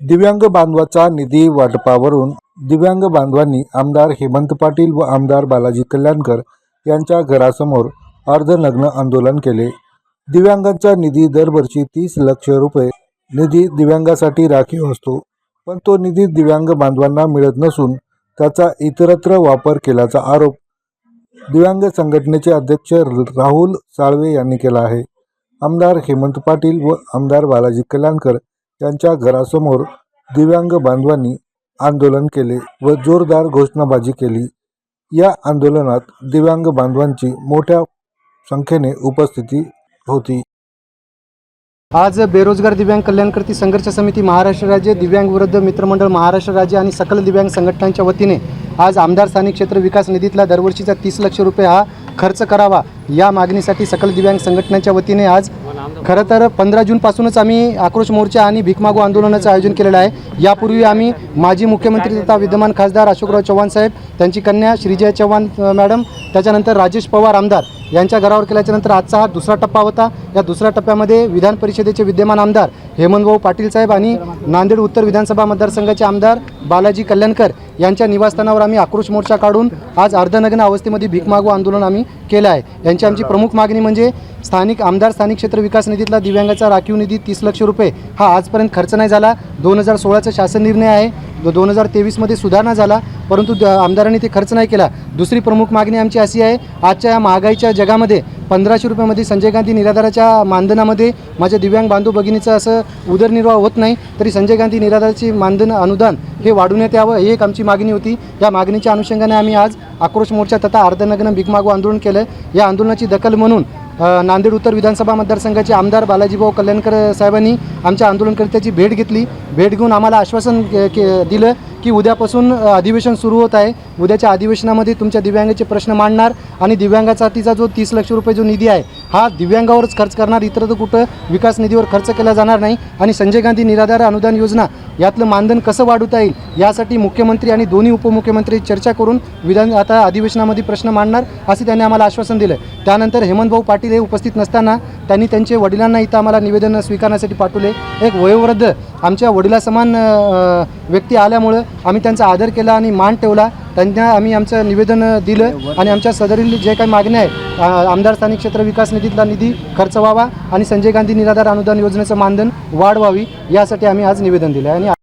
दिव्यांग बांधवाचा निधी वाटपावरून दिव्यांग बांधवांनी आमदार हेमंत पाटील व आमदार बालाजी कल्याणकर यांच्या घरासमोर अर्धनग्न आंदोलन केले. दिव्यांगांचा निधी दरवर्षी तीस लक्ष रुपये निधी दिव्यांगासाठी राखीव असतो पण तो निधी दिव्यांग बांधवांना मिळत नसून त्याचा इतरत्र वापर केल्याचा आरोप दिव्यांग संघटनेचे अध्यक्ष राहुल साळवे यांनी केला आहे. आमदार हेमंत पाटील व आमदार बालाजी कल्याणकर त्यांच्या घरासमोर दिव्यांग बांधवांनी आंदोलन केले व जोरदार घोषणाबाजी केली. या आंदोलनात दिव्यांग बांधवांची मोठ्या संख्येने उपस्थिती होती. आज बेरोजगार दिव्यांग कल्याणकर्ती संघर्ष समिती महाराष्ट्र राज्य दिव्यांग विरुद्ध मित्रमंडळ महाराष्ट्र राज्य आणि सकल दिव्यांग संघटनांच्या वतीने आज आमदार स्थानिक क्षेत्र विकास निधीतला दरवर्षीचा तीस लक्ष रुपये हा खर्च करावा या मागणीसाठी सकल दिव्यांग संघटनांच्या वतीने आज खरं तर पंधरा जूनपासूनच आम्ही आक्रोश मोर्चा आणि भिकमागू आंदोलनाचं आयोजन केलेलं आहे. यापूर्वी आम्ही माजी मुख्यमंत्री तथा विद्यमान खासदार अशोकराव चव्हाण साहेब त्यांची कन्या श्रीजय चव्हाण मॅडम त्याच्यानंतर राजेश पवार आमदार यांच्या घरावर केल्याच्यानंतर आजचा हा दुसरा टप्पा होता. या दुसऱ्या टप्प्यामध्ये विधान परिषदेचे विद्यमान आमदार हेमंतभाऊ पाटील साहेब आणि नांदेड उत्तर विधानसभा मतदारसंघाचे आमदार बालाजी कल्याणकर यांच्या निवासस्थानावर आम्ही आक्रोश मोर्चा काढून आज अर्धनग्न अवस्थेमध्ये भीक मागू आंदोलन आम्ही केलं आहे. यांची आमची प्रमुख मागणी म्हणजे स्थानिक आमदार स्थानिक क्षेत्र विकास निधीतला दिव्यांगाचा राखीव निधी तीस लक्ष रुपये हा आजपर्यंत खर्च नाही झाला. दोन हजार सोळाचा शासन निर्णय आहे. दोन हजार तेवीसमध्ये सुधारणा झाला परंतु द- आमदारांनी ते खर्च नाही केला. दुसरी प्रमुख मागणी आमची अशी आहे आजच्या या महागाईच्या जगामध्ये पंधराशे रुपयामध्ये संजय गांधी निराधाराच्या मानधनामध्ये माझ्या दिव्यांग बांधव भगिनीचं असं उदरनिर्वाह होत नाही तरी संजय गांधी निराधाराची मानधन अनुदान हे वाढवण्यात यावं ही एक आमची मागणी होती. या मागणीच्या अनुषंगाने आम्ही आज आक्रोश मोर्चा तथा अर्धनग्न भीक आंदोलन केलं या आंदोलनाची दखल म्हणून नांदेड उत्तर विधानसभा मतदारसंघाचे आमदार बालाजीभाऊ कल्याणकर साहेबांनी आमच्या आंदोलनकर्त्याची भेट घेतली. भेट घेऊन आम्हाला आश्वासन के- दिलं. की उद्यापासून अधिवेशन सुरू होत आहे. उद्याच्या अधिवेशनामध्ये तुमच्या दिव्यांगाचे प्रश्न मांडणार आणि दिव्यांगासाठीचा जो तीस लक्ष रुपये जो निधी आहे हा दिव्यांगावरच खर्च करणार. इतर तर कुठं विकास निधीवर खर्च केला जाणार नाही. आणि संजय गांधी निराधार अनुदान योजना यातलं मानधन कसं वाढवता येईल यासाठी मुख्यमंत्री आणि दोन्ही उपमुख्यमंत्री चर्चा करून विधान आता अधिवेशनामध्ये प्रश्न मांडणार असे त्यांनी आम्हाला आश्वासन दिलं. त्यानंतर हेमंतभाऊ पाटील हे उपस्थित नसताना त्यांनी त्यांचे वडिलांना इथं आम्हाला निवेदन स्वीकारण्यासाठी पाठवले. एक वयोवृद्ध आमच्या वडिलासमान व्यक्ती आल्यामुळं आम्ही त्यांचा आदर केला आणि मान ठेवला. त्यांना आम्ही आमचं निवेदन दिलं आणि आमच्या सदरील जे काही मागण्या आहेत आमदार स्थानिक क्षेत्र विकास निधीतला निधी खर्च व्हावा आणि संजय गांधी निराधार अनुदान योजनेचं मानधन वाढ व्हावी यासाठी आम्ही आज निवेदन दिलं आहे आणि